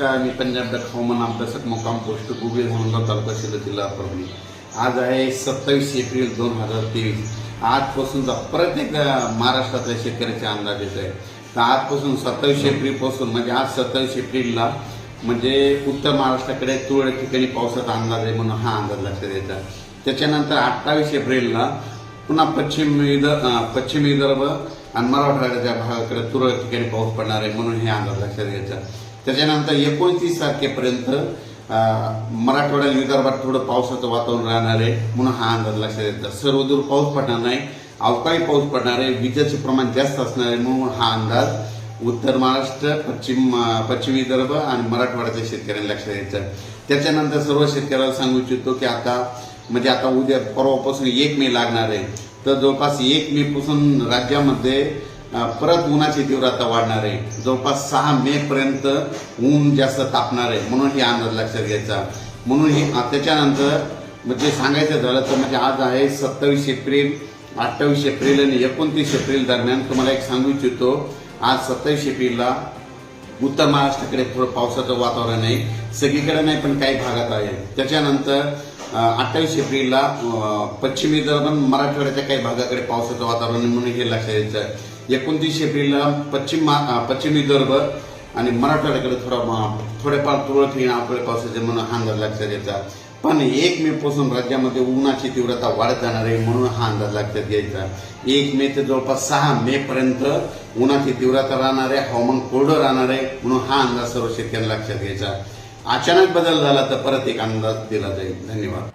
मागच्या मी पंजाब डॉट हवामान अभ्यासक मुक्काम पोस्ट गुगल धामणगाव तालुका शिल्लक जिल्हा परभणी. आज आहे सत्तावीस एप्रिल दोन हजार तेवीस. आजपासूनचा परत महाराष्ट्रातल्या शेतकऱ्याचा अंदाज येत आहे. तर आजपासून सत्तावीस एप्रिलपासून म्हणजे आज सत्तावीस एप्रिलला म्हणजे उत्तर महाराष्ट्राकडे तुरळक ठिकाणी पावसाचा अंदाज आहे म्हणून हा अंदाज लक्षात येतात त्याच्यानंतर अठ्ठावीस एप्रिलला पुन्हा पश्चिम विदर्भ पश्चिम विदर्भ आणि मराठवाड्याच्या भागाकडे तुरळक ठिकाणी पाऊस पडणार आहे म्हणून हे अंदाज लक्षात घ्यायचा त्याच्यानंतर एकोणतीस तारखेपर्यंत मराठवाड्याला विदर्भात थोडं पावसाचं वातावरण राहणार आहे. म्हणून हा अंदाज लक्षात येतात सर्वदूर पाऊस पडणार नाही. अवकाळी पाऊस पडणार आहे. विजेचे प्रमाण जास्त असणार आहे. म्हणून हा अंदाज उत्तर महाराष्ट्र पश्चिम पश्चिम विदर्भ आणि मराठवाड्याच्या शेतकऱ्यांना लक्षात द्यायचं त्याच्यानंतर सर्व शेतकऱ्याला सांगू इच्छितो की आता म्हणजे आता उद्या परवापासून एक मे लागणार आहे. तर जवळपास एक मे पासून राज्यामध्ये परत उन्हाची तीव्रता वाढणार आहे. जवळपास सहा मे पर्यंत ऊन जास्त तापणार आहे. म्हणून हे अंदाज लक्षात घ्यायचा. म्हणून हे त्याच्यानंतर म्हणजे सांगायचं झालं तर म्हणजे आज आहे सत्तावीस एप्रिल अठ्ठावीस एप्रिल आणि एकोणतीस एप्रिल दरम्यान तुम्हाला एक सांगू इच्छितो. आज सत्तावीस एप्रिलला उत्तर महाराष्ट्राकडे थोडं पावसाचं वातावरण आहे. सगळीकडे नाही पण काही भागात आहे. त्याच्यानंतर अठ्ठावीस एप्रिलला पश्चिमी दरम्यान मराठवाड्याच्या काही भागाकडे पावसाचं वातावरण आहे म्हणून हे लक्षात यायचं एकोणतीस एप्रिलला पश्चिम महा- पश्चिम विदर्भ आणि मराठवाड्याकडे थोडा थोडेफार तुरळक आपल्या पावसाचे म्हणून हा अंदाज लक्षात येतात पण एक मे पासून राज्यामध्ये उन्हाची तीव्रता वाढत जाणार आहे म्हणून हा अंदाज लक्षात घ्यायचा. एक मे ते जवळपास सहा मे पर्यंत उन्हाची तीव्रता राहणार आहे हवामान कोरडं राहणार आहे म्हणून हा अंदाज सर्व शेतकऱ्यांना लक्षात घ्यायचा. अचानक बदल झाला तर परत एक अंदाज दिला जाईल. धन्यवाद.